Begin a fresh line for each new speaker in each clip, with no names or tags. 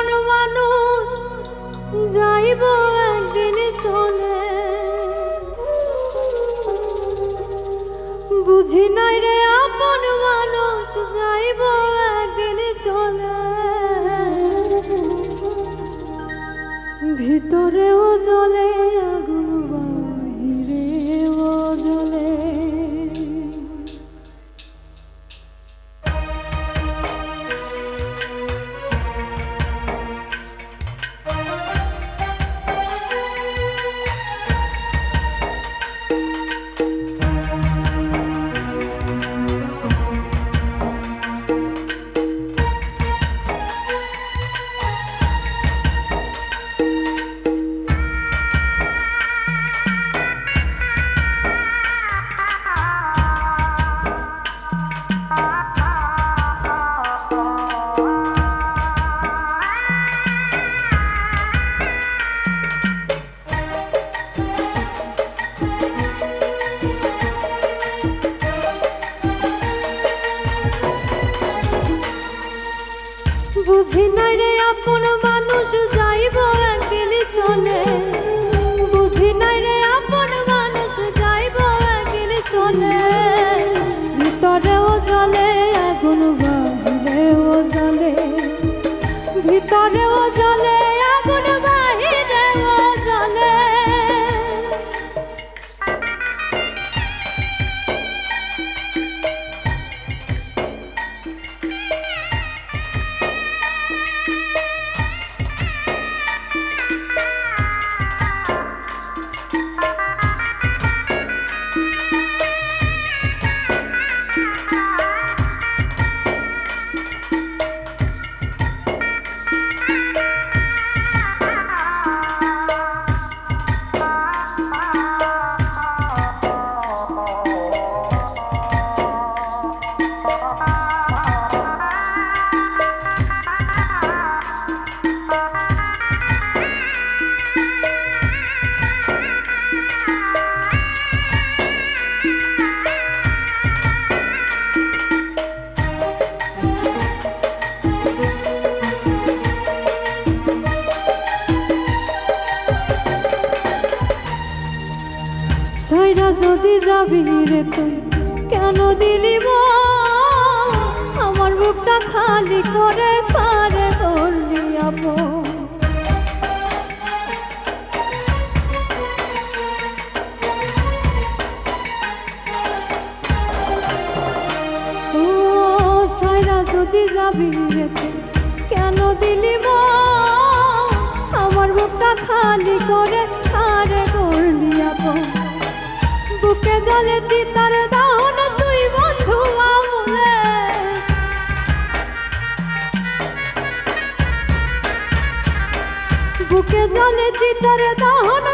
আপন মানুষ যাইব একদিন চলে। বুঝি নাই রে আপন মানুষ যাইব একদিন চলে। ভিতরেও জ্বলে বুঝি নাই রে আপন মানুষ যাইব একদিন চলে। সাইরা যাবি রে তুই কেন দিলি? আমার বুকটা খালি করে পারে ধরলি আপন যদি যাবি রে কেন দিলি? আমার বুকটা খালি করে কারে করলি আপন বুকে জলে চিতার দাহন তুই বন্ধু আমলে। বুকে জলে চিতার দাহন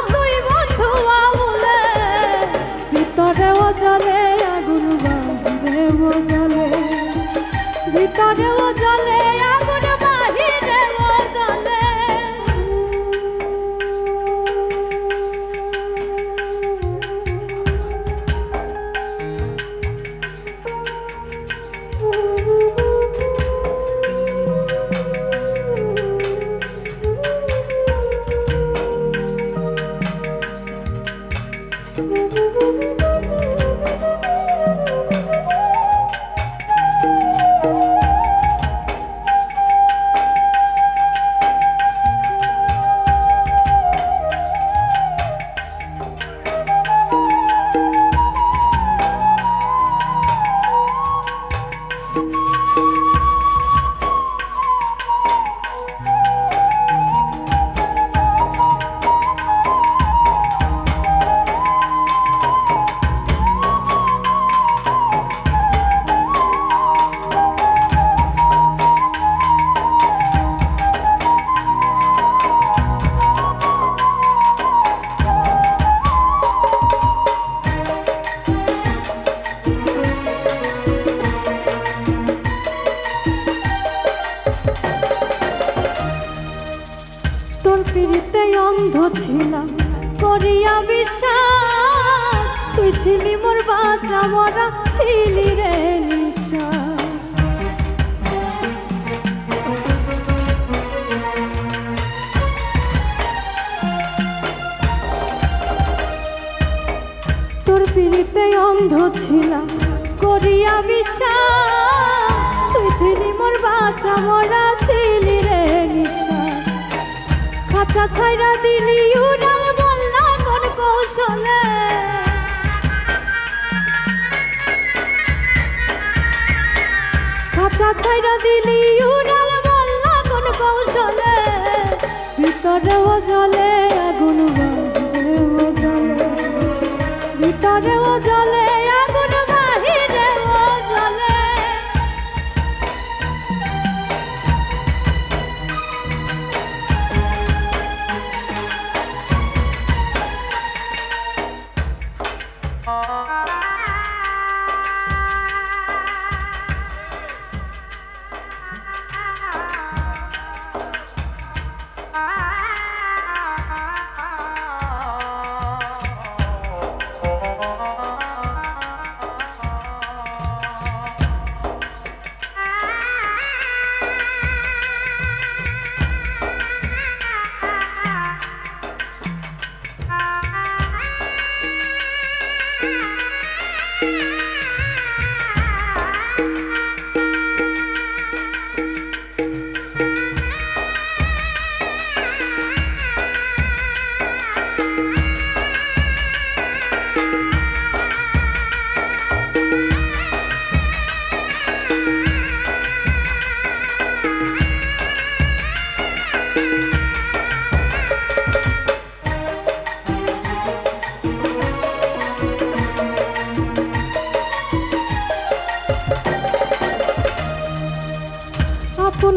ছিলাম, করিয়া বিশ্বাস। তুই ছিলি মোর বাঁচা, মরা ছিলি রে পিড়িতে অন্ধ ছিলাম, করিয়া বিশ্বাস। তুই ছিলি মোর বাঁচা, মরা ছিল খাঁচা ছাইরা দিলি, উড়াল বললা কোন কৌশলে। খাঁচা ছাইরা দিলি, উড়াল বললা কোন কৌশলে। ভিতরেও জলে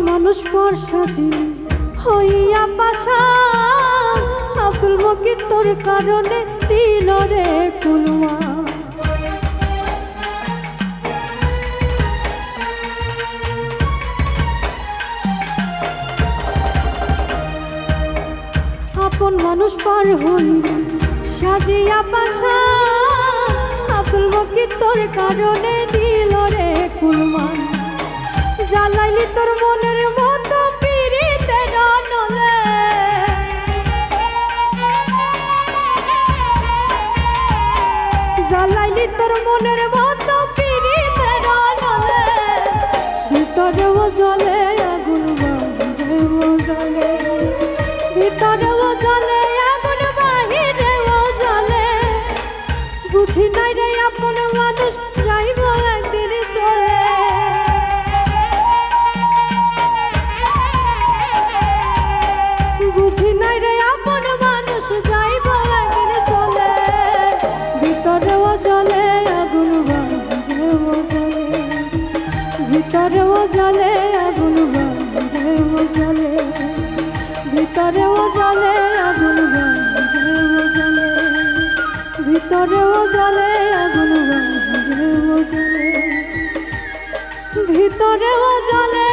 মানুষ পর সাজি। হইয়া পাশা আব্দুল মকির তোর কারণে দিল রে কুলুয়া। আপন মানুষ পার হই সাজিয়া পাশা আব্দুল মকির তোর কারণে দিল রে কুলমান জ্বালাইলি তোর মনের মনের মতো পিড়িতে নলে ভিতরেও জলে আগুন ভিতরেও ভিতরেও জলে আগুন বাহিরেও জলে ভিতরেও জলে